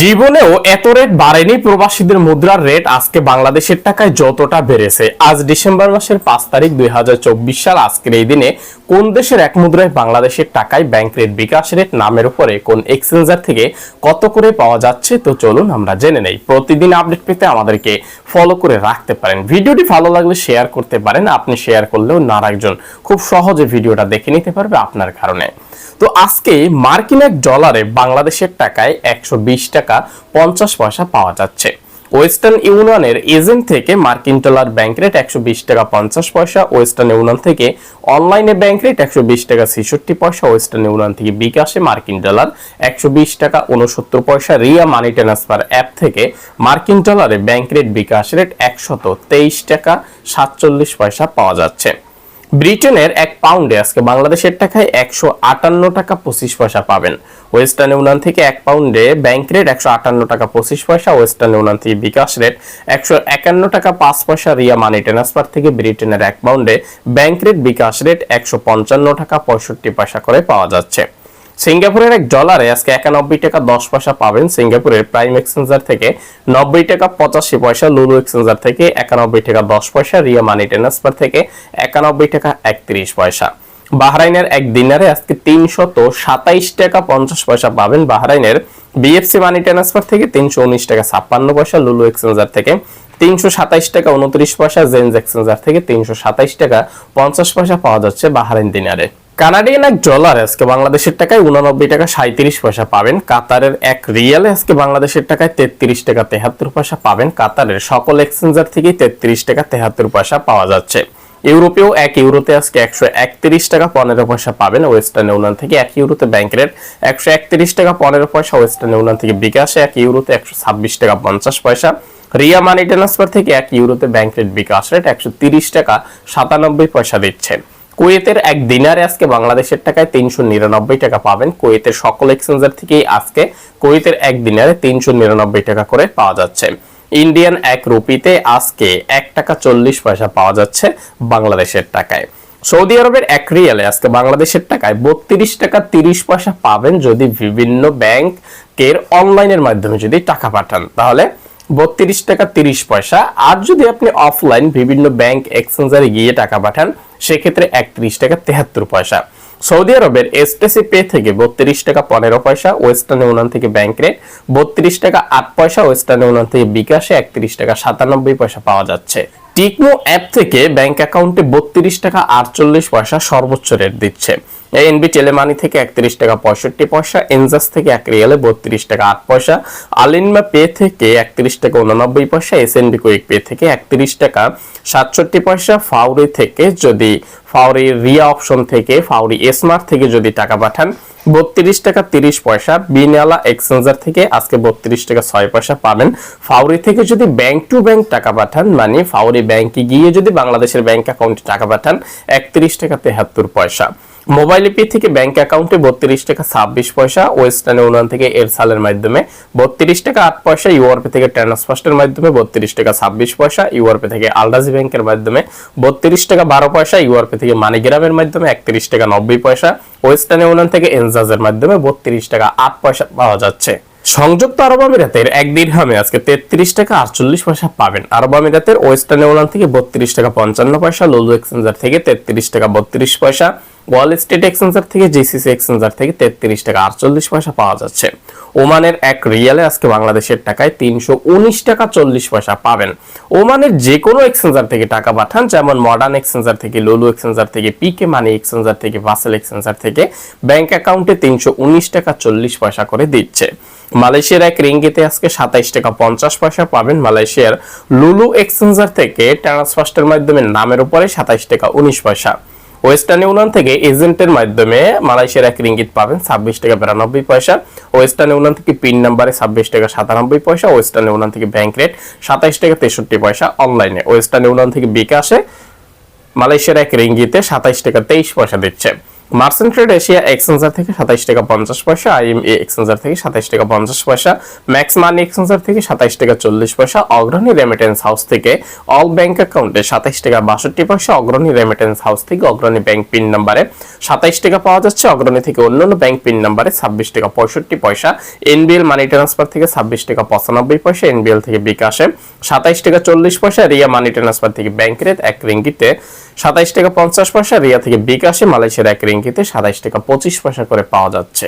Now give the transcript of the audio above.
জীবনেও এত রেট বাড়েনি। প্রবাসীদের মুদ্রার রেট আজকে বাংলাদেশের টাকায় যতটা বেড়েছে। আজ ডিসেম্বর মাসের পাঁচ তারিখ দুই সাল, আজকের এই দিনে কোন দেশের এক মুদ্রায় বাংলাদেশের টাকায় ব্যাংক রেট বিকাশ রেট নামের উপরে কোন এক্সচেঞ্জার থেকে কত করে পাওয়া যাচ্ছে? তো চলুন আমরা জেনে নেই। প্রতিদিন আপডেট পেতে আমাদেরকে ফলো করে রাখতে পারেন। ভিডিওটি ভালো লাগলে শেয়ার করতে পারেন। আপনি শেয়ার করলেও নার একজন খুব সহজে ভিডিওটা দেখে নিতে পারবে আপনার কারণে। তো আজকে মার্কিন এক ডলারে বাংলাদেশের টাকায় একশো বিশ টাকা পঞ্চাশ পয়সা পাওয়া যাচ্ছে। ওয়েস্টার্ন ইউনিয়নের এজেন্ট থেকে মার্কিন ডলার ব্যাংক রেট একশো বিশ টাকা পঞ্চাশ পয়সা, ওয়েস্টার্ন ইউনিয়ন থেকে অনলাইনে ব্যাংক রেট একশো বিশ টাকা ছেষট্টি পয়সা, ওয়েস্টার্ন ইউনিয়ন থেকে বিকাশে মার্কিন ডলার একশো বিশ টাকা উনসত্তর পয়সা, রিয়া মানি ট্রান্সফার অ্যাপ থেকে মার্কিন ডলারে ব্যাংক রেট বিকাশ রেট একশত তেইশ টাকা সাতচল্লিশ পয়সা পাওয়া যাচ্ছে। ব্রিটেনের এক পাউন্ডে আজকে বাংলাদেশের টাকায় একশো আটান্ন টাকা পঁচিশ পয়সা পাবেন। ওয়েস্টার্ন ইউনিয়ন থেকে এক পাউন্ডে ব্যাংক রেট একশো আটান্ন টাকা পঁচিশ পয়সা, ওয়েস্টার্ন ইউনিয়ন থেকে বিকাশ রেট একশো একান্ন টাকা পাঁচ পয়সা, রিয়া মানি ট্রান্সফার থেকে ব্রিটেনের এক পাউন্ডে ব্যাংক রেট বিকাশ রেট একশো পঞ্চান্ন টাকা পঁয়ষট্টি পয়সা করে পাওয়া যাচ্ছে। সিঙ্গাপুরের এক ডলারে আজকে একানব্বই টাকা দশ পয়সা পাবেন সিঙ্গাপুরের প্রাইম এক্সচেঞ্জার থেকে। নব্বই টাকা পঁচাশি পয়সা লুলু এক্সচেঞ্জার থেকে, একানব্বই টাকা দশ পয়সা রিয়া মানি ট্রান্সফার থেকে, একানব্বই টাকা একত্রিশ পয়সা। বাহরাইনের এক দিনারে আজকে তিনশত সাতাইশ টাকা পঞ্চাশ পয়সা পাবেন বাহরাইনের বিএফসি মানি ট্রান্সফার থেকে, তিনশো উনিশ টাকা ছাপ্পান্ন পয়সা লুলু এক্সচেঞ্জার থেকে, তিনশো সাতাইশ টাকা উনত্রিশ পয়সা জেন্স এক্সচেঞ্জার থেকে, তিনশো সাতাইশ টাকা পঞ্চাশ পয়সা পাওয়া যাচ্ছে বাহরাইন দিনারে কানাডিয়ান এক ডলার আজকে বাংলাদেশের টাকায় উননব্বই টাকা সাঁত্রিশ পয়সা পাবেন। কাতারের এক রিয়ালে আজকে বাংলাদেশের টাকায় তেত্রিশ টাকা তেহাত্তর পয়সা পাবেন। কাতারের সকল এক্সচেঞ্জার থেকে তেত্রিশ টাকা তেহাত্তর পয়সা পাওয়া যাচ্ছে। ইউরোপেও এক ইউরোতে আজকে একশো একত্রিশ টাকা পনেরো পয়সা পাবেন। ওয়েস্টার্ন ইউনিয়ন থেকে এক ইউরোতে ব্যাংক রেট একশো একত্রিশ টাকা পনেরো পয়সা। ওয়েস্টার্ন ইউনিয়ন থেকে বিকাশে এক ইউরোতে একশো ছাব্বিশ টাকা পঞ্চাশ পয়সা। রিয়া মানি ট্রান্সফার থেকে এক ইউরোতে ব্যাংক রেট বিকাশ রেট একশো তিরিশ টাকা সাতানব্বই পয়সা দিচ্ছে। কুয়েতের এক দিনারে আজকে বাংলাদেশের টাকায় তিনশো নিরানব্বই টাকা পাবেন। কুয়েতের সকল এক্সচেঞ্জার থেকেই আজকে কুয়েতের এক দিনারে তিনশো নিরানব্বই টাকা করে পাওয়া যাচ্ছে। ইন্ডিয়ান এক রুপিতে আজকে এক টাকা চল্লিশ পয়সা পাওয়া যাচ্ছে বাংলাদেশের টাকায়। সৌদি আরবের এক রিয়ালে আজকে বাংলাদেশের টাকায় বত্রিশ টাকা তিরিশ পয়সা পাবেন যদি বিভিন্ন ব্যাংকের অনলাইনের মাধ্যমে যদি টাকা পাঠান। তাহলে বত্রিশ টাকা তিরিশ পয়সা। আর যদি আপনি অফলাইন বিভিন্ন ব্যাংক এক্সচেঞ্জারে গিয়ে টাকা পাঠান, সেক্ষেত্রে একত্রিশ টাকা তেহাত্তর পয়সা। সৌদি আরবের এসটিসি পে থেকে বত্রিশ টাকা পনেরো পয়সা, ওয়েস্টার্ন ইউনিয়ন থেকে ব্যাংক রেট বত্রিশ টাকা আট পয়সা, ওয়েস্টার্ন ইউনিয়ন থেকে বিকাশে একত্রিশ টাকা সাতানব্বই পয়সা পাওয়া যাচ্ছে। টিকমো অ্যাপ থেকে ব্যাংক অ্যাকাউন্টে বত্রিশ টাকা আটচল্লিশ পয়সা সর্বোচ্চ রেট দিচ্ছে। এনবি টেলেমানি থেকে একত্রিশ টাকা পঁয়ষট্টি পয়সা, এনজাস থেকে এক রিয়ালে বত্রিশ টাকা আট পয়সা আলিনমা পে থেকে একত্রিশ টাকা উননব্বই পয়সা এস এনবি কুইক পে থেকে একত্রিশ টাকা সাতষট্টি পয়সা, ফাউরি থেকে যদি, ফাউরি রিয়া অপশন থেকে, ফাউরি স্মার্ট থেকে যদি টাকা পাঠান বত্রিশ টাকা তিরিশ পয়সা, বিনালা এক্সচেঞ্জার থেকে আজকে বত্রিশ টাকা ছয় পয়সা পাবেন। ফাউরি থেকে যদি ব্যাংক টু ব্যাংক টাকা পাঠান মানে ফাউরি ব্যাংকে গিয়ে যদি বাংলাদেশের ব্যাংক অ্যাকাউন্টে টাকা পাঠান, একত্রিশ টাকা তেহাত্তর পয়সা। মোবাইল পে থেকে ব্যাংক অ্যাকাউন্টে বত্রিশ টাকা ছাব্বিশ পয়সা, ওয়েস্টার্ন ইউনিয়ন থেকে এরসালের মাধ্যমে বত্রিশ টাকা আট পয়সা, ইউআরপি থেকে ট্রান্সফার্স্টের মাধ্যমে বত্রিশ টাকা ছাব্বিশ পয়সা, ইউআরপি থেকে আলডাজি ব্যাংকের মাধ্যমে বত্রিশ টাকা বারো পয়সা, ইউআরপি থেকে মানিগ্রামের মাধ্যমে একত্রিশ টাকা নব্বই পয়সা, ওয়েস্টার্ন ইউনিয়ন থেকে এনজাজের মাধ্যমে বত্রিশ টাকা আট পয়সা পাওয়া যাচ্ছে। সংযুক্ত আরব আমিরাতের এক দিরহামে আজকে তেত্রিশ টাকা আটচল্লিশ পয়সা পাবেন। আরব আমিরাতের ওয়েস্টার্ন ইউনিয়ন থেকে বত্রিশ টাকা পঞ্চান্ন পয়সা, লুলু এক্সচেঞ্জার থেকে তেত্রিশ টাকা বত্রিশ পয়সা ওয়াল স্ট্রিট এক্সচেঞ্জার থেকে জিসিসি এক্সচেঞ্জার থেকে তেত্রিশ টাকা আটচল্লিশ পয়সা পাওয়া যাচ্ছে। ওমানের এক রিয়ালে আজকে বাংলাদেশের টাকায় তিনশো উনিশ টাকা চল্লিশ পয়সা পাবেন। ওমানের যে কোনো এক্সচেঞ্জার থেকে টাকা পাঠান, যেমন মডার্ন এক্সচেঞ্জার থেকে লুলু এক্সচেঞ্জার থেকে পিকে মানি এক্সচেঞ্জার থেকে ভাসেল এক্সচেঞ্জার থেকে ব্যাংক অ্যাকাউন্টে তিনশো উনিশ টাকা চল্লিশ পয়সা করে দিচ্ছে। মালয়েশিয়ার এক রিঙ্গিতে আজকে সাতাইশ টাকা পঞ্চাশ পয়সা পাবেন। মালয়েশিয়ার লুলু এক্সচেঞ্জার থেকে ট্রান্সফার্স্টের মাধ্যমে নামের উপরে সাতাইশ টাকা উনিশ পয়সা। ওয়েস্টার্ন ইউনিয়ন থেকে এজেন্টের মাধ্যমে মালয়েশিয়ার এক রিঙ্গিত পাবেন ছাব্বিশ টাকা বিরানব্বই পয়সা। ওয়েস্টার্ন ইউনিয়ন থেকে পিন নাম্বারে ছাব্বিশ টাকা সাতানব্বই পয়সা। ওয়েস্টার্ন ইউনিয়ন থেকে ব্যাংক রেট সাতাইশ টাকা তেষট্টি পয়সা অনলাইনে ওয়েস্টার্ন ইউনিয়ন থেকে বিকাশে মালয়েশিয়ার এক রিঙ্গিতে সাতাইশ টাকা তেইশ পয়সা দিচ্ছে। মার্সেন্ট ট্রেড এশিয়া এক্সচেঞ্জার থেকে সাতাইশ টাকা পঞ্চাশ পয়সা আইএমএ এক্সচেঞ্জার থেকে সাতাইশ টাকা পঞ্চাশ পয়সা ম্যাক্স মানি এক্সচেঞ্জার থেকে সাতাইশ টাকা চল্লিশ পয়সা, অগ্রণী রেমিটেন্স হাউস থেকে অল ব্যাংক অ্যাকাউন্টে সাতাইশ টাকা বাষট্টি পয়সা, অগ্রণী রেমিটেন্স হাউস থেকে অগ্রণী ব্যাংক পিন নাম্বারে সাতাইশ টাকা পাওয়া যাচ্ছে, অগ্রণী থেকে অন্যান্য ব্যাংক পিন নাম্বারে ছাব্বিশ টাকা পঁয়ষট্টি পয়সা এনবিএল মানি ট্রান্সফার থেকে ছাব্বিশ টাকা পঁচানব্বই পয়সা এনবিএল থেকে বিকাশে সাতাইশ টাকা চল্লিশ পয়সা, রিয়া মানি ট্রান্সফার থেকে ব্যাংক রেট এক রিঙ্গিতে সাতাইশ টাকা পঞ্চাশ পয়সা, রিয়া থেকে বিকাশে মালয়েশিয়ার এক রিঙ্গিতে সাতাইশ টাকা পঁচিশ পয়সা করে পাওয়া যাচ্ছে।